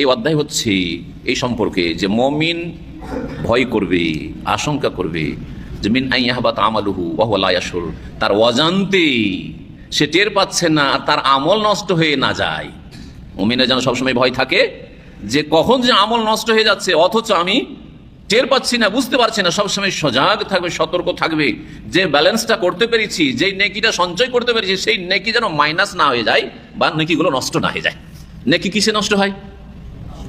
এই অধ্যায় হচ্ছে এই সম্পর্কে যে মমিন ভয় করবে, আশঙ্কা করবে, যে মিন আইয়াহবাত আমালুহু ওয়াহুয়ালায়াসুর তার অজান্তে সে টের পাচ্ছে না তার আমল নষ্ট হয়ে না যায়। মমিনের যেন সবসময় ভয় থাকে যে কখন যে আমল নষ্ট হয়ে যাচ্ছে, অথচ আমি টের পাচ্ছি না, বুঝতে পারছি না, সবসময় সজাগ থাকবে, সতর্ক থাকবে। যে ব্যালেন্সটা করতে পেরেছি, যেই নেকিটা সঞ্চয় করতে পেরেছি, সেই নেকি যেন মাইনাস না হয়ে যায় বা নেকিগুলো নষ্ট না হয়ে যায়। নেকি কিসে নষ্ট হয়?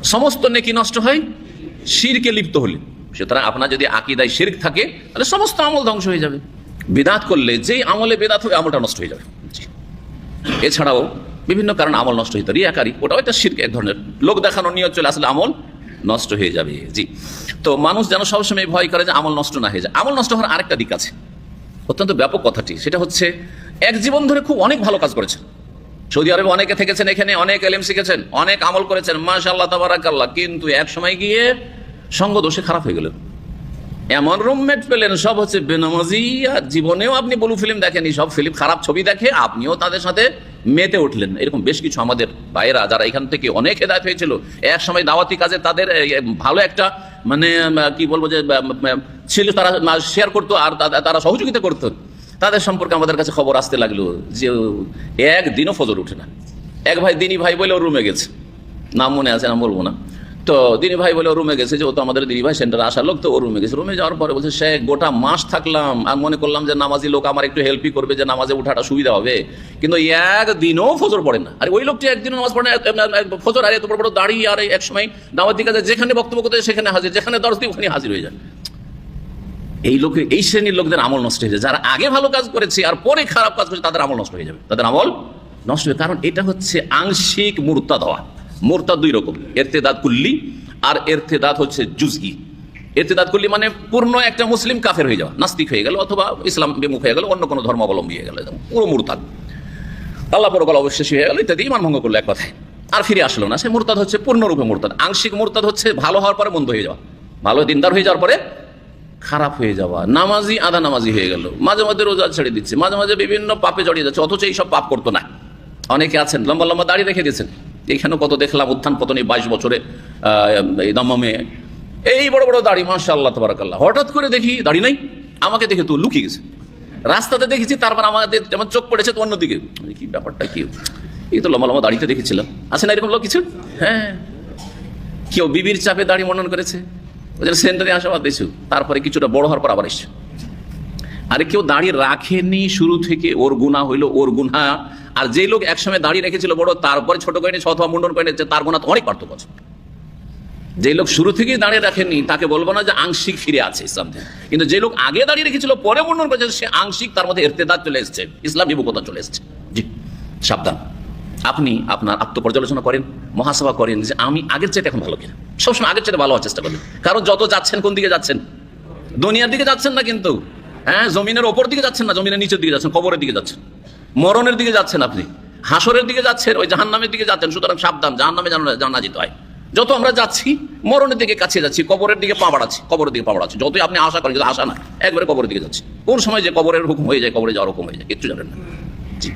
সমস্ত নেকি নষ্ট হয়, শিরকে লিপ্ত হলে। সুতরাং আপনার যদি আকিদায় শির্ক থাকে, তাহলে সমস্ত আমল ধ্বংস হয়ে যাবে। বেদাত করলে যেই আমলে বেদাত হবে আমলটা নষ্ট হয়ে যাবে। এছাড়াও বিভিন্ন কারণে আমল নষ্ট হইতে। রিয়াকারি, ওটাও একটা শির্ক, এক ধরনের। লোক দেখানোর নিয়ত চলে, আসলে আমল নষ্ট হয়ে যাবে। জি। তো মানুষ যেন সবসময় ভয় করে যে আমল নষ্ট না হয়ে যায়। আমল নষ্ট হওয়ার আরেকটা দিক আছে। অত্যন্ত ব্যাপক কথাটি, সেটা হচ্ছে, এক জীবন ধরে খুব অনেক ভালো কাজ করেছেন। সৌদি আরবে অনেকে থেকেছেন, এখানে অনেক এলেম শিখেছেন, অনেক আমল করেছেন মাশাল্লাহ তাবারাকাল্লাহ। কিন্তু এক সময় গিয়ে সঙ্গ দোষে খারাপ হয়ে গেলেন। এমন রুমমেট পেলেন, সব হচ্ছে বেনামাজি, আর জীবনেও আপনি বলু ফিল্ম দেখেনি সব ফিল্ম খারাপ ছবি দেখে আপনিও তাদের সাথে মেতে উঠলেন। এরকম বেশ কিছু আমাদের ভাইয়েরা, যারা এখান থেকে অনেক হেদায়ত হয়েছিল, এক সময় দাওয়াতি কাজে তাদের ভালো একটা মানে কি বলব যে ছিল তারা শেয়ার করতো, আর তারা সহযোগিতা করতো। তাদের সম্পর্কে আমাদের কাছে খবর আসতে লাগল যে একদিনও ফজর উঠে না। এক ভাই, দিনী ভাই বলে ওর রুমে গেছে। নাম মনে আছে, নাম বলব না। তো দিনী ভাই বলে ও রুমে গেছে যে ও তো আমাদের দিনী ভাই সেন্টারে আসার লোক, তো ও রুমে গেছে। রুমে যাওয়ার পরে বলছে, সে গোটা মাস থাকলাম আর মনে করলাম যে নামাজি লোক আমার একটু হেল্পই করবে, যে নামাজে উঠাটা সুবিধা হবে। কিন্তু একদিনও ফজর পড়ে না। আর ওই লোকটি একদিনও নামাজ পড়ে না ফজর, আর এত বড় বড় দাঁড়িয়ে আর এক সময় দাওয়াত দিকে যেখানে বক্তব্য করতে সেখানে হাজির, যেখানে দর্শ দিই ওখানে হাজির হয়ে যায়। এই লোকে, এই শ্রেণির লোকদের আমল নষ্ট হয়ে যায়। যারা আগে ভালো কাজ করেছে আর পরে খারাপ কাজ করেছে, তাদের আমল নষ্ট হয়ে যাবে। তাদের আমল নষ্ট হবে কারণ এটা হচ্ছে আংশিক মূর্তা দেওয়া মূর্তা দুই রকম। এরতেদাত কুল্লি আর এরতেদাত হচ্ছে জুজগি। এরতেদাত কুল্লি মানে পূর্ণ একটা মুসলিম কাফের হয়ে যাওয়া। নাস্তিক হয়ে গেল অথবা ইসলাম বিমুখ হয়ে গেল, অন্য কোনো ধর্মাবলম্বী হয়ে গেল। পুরো মুরতাদ। আল্লাহ পরকাল অবশেষ হয়ে গেল, ইত্যাদি ইমান ভঙ্গ করল এক কথায়। আর ফিরে আসলো না। সে মুরতাদ হচ্ছে পূর্ণরূপে মুরতাদ। আংশিক মুরতাদ হচ্ছে ভালো হওয়ার পরে মন্দ হয়ে যাওয়া। ভালো দিনদার হয়ে যাওয়ার পরে খারাপ হয়ে যাওয়া, নামাজি, আধা নামাজি হয়ে গেল। মাঝে মাঝে রোজা ছেড়ে দিচ্ছে, মাঝে মাঝে বিভিন্ন পাপে জড়িয়ে যাচ্ছে, অথচ এইসব পাপ করতো না। অনেকে আছেন, লম্বা লম্বা দাড়ি রেখে দিয়েছেন এইখানে কত দেখলাম উত্থান পতন এই বাইশ বছরে এই দমমে। এই বড় বড় দাড়ি মাসা আল্লাহ তবরাকাল্লাহ। হঠাৎ করে দেখি দাড়ি নাই, আমাকে দেখে তো লুকিয়ে গেছে। রাস্তাতে দেখেছি, তারপর আমাদের যেমন চোখ পড়েছে তো অন্যদিকে। কি ব্যাপারটা কি? এই তো লম্বা লম্বা দাড়িতে দেখেছিলাম। আছে না এরকম লোক কিছু? হ্যাঁ। কেউ বিবির চাপে দাড়ি মনন করেছে? ওদের সেন্টারে আসা বাদ দিয়েছ। তারপরে কিছুটা বড় হওয়ার পর আবার এসছে। আরে কেউ দাড়ি রাখেনি শুরু থেকে, ওর গুণা হইল, ওর গুণা আর যে লোক একসময় দাড়ি রেখেছিল বড়, তারপরে ছোট করে অথবা মুন্ডন করে নিয়েছে, তার গুণা তো অনেক পার্থক্য আছে। যে লোক শুরু থেকেই দাঁড়িয়ে রাখেনি, তাকে বলব না যে আংশিক ফিরে আছে ইসলাম থেকে। কিন্তু যে লোক আগে দাঁড়িয়ে রেখেছিল, পরে মুন্ডন করেছে, সে আংশিক তার মধ্যে এরতেদার চলে এসছে, ইসলাম বিমুখতা চলে এসছে। জি, সাবধান। আপনি আপনার আত্মপর্যালোচনা করেন, মহাসভা করেন যে আমি আগের চাইতে এখন ভালো কিনা। সবসময় আগের চাইতে ভালো হওয়ার চেষ্টা করেন। কারণ যত যাচ্ছেন কোন দিকে যাচ্ছেন, দুনিয়ার দিকে যাচ্ছেন না কিন্তু হ্যাঁ জমিনের ওপর দিকে যাচ্ছেন না, জমিনের নিচের দিকে যাচ্ছেন, কবরের দিকে যাচ্ছেন। মরণের দিকে যাচ্ছেন আপনি, হাসরের দিকে যাচ্ছেন, ওই জাহান্নামের দিকে যাচ্ছেন, সুতরাং সাবধান, জাহান্নামে জানা যেতে হয়। যত আমরা যাচ্ছি, মরণের দিকে কাছে যাচ্ছি, কবরের দিকে পা বাড়াচ্ছি, কবরের দিকে পা বাড়াচ্ছি। যতই আপনি আশা করেন কিন্তু আশা না, একবারে কবরের দিকে যাচ্ছি। কোন সময় যে কবরের হুকুম হয়ে যায়, কবরে যাওয়ার হুকুম হয়ে যায়, কিচ্ছু জানেন না। জি।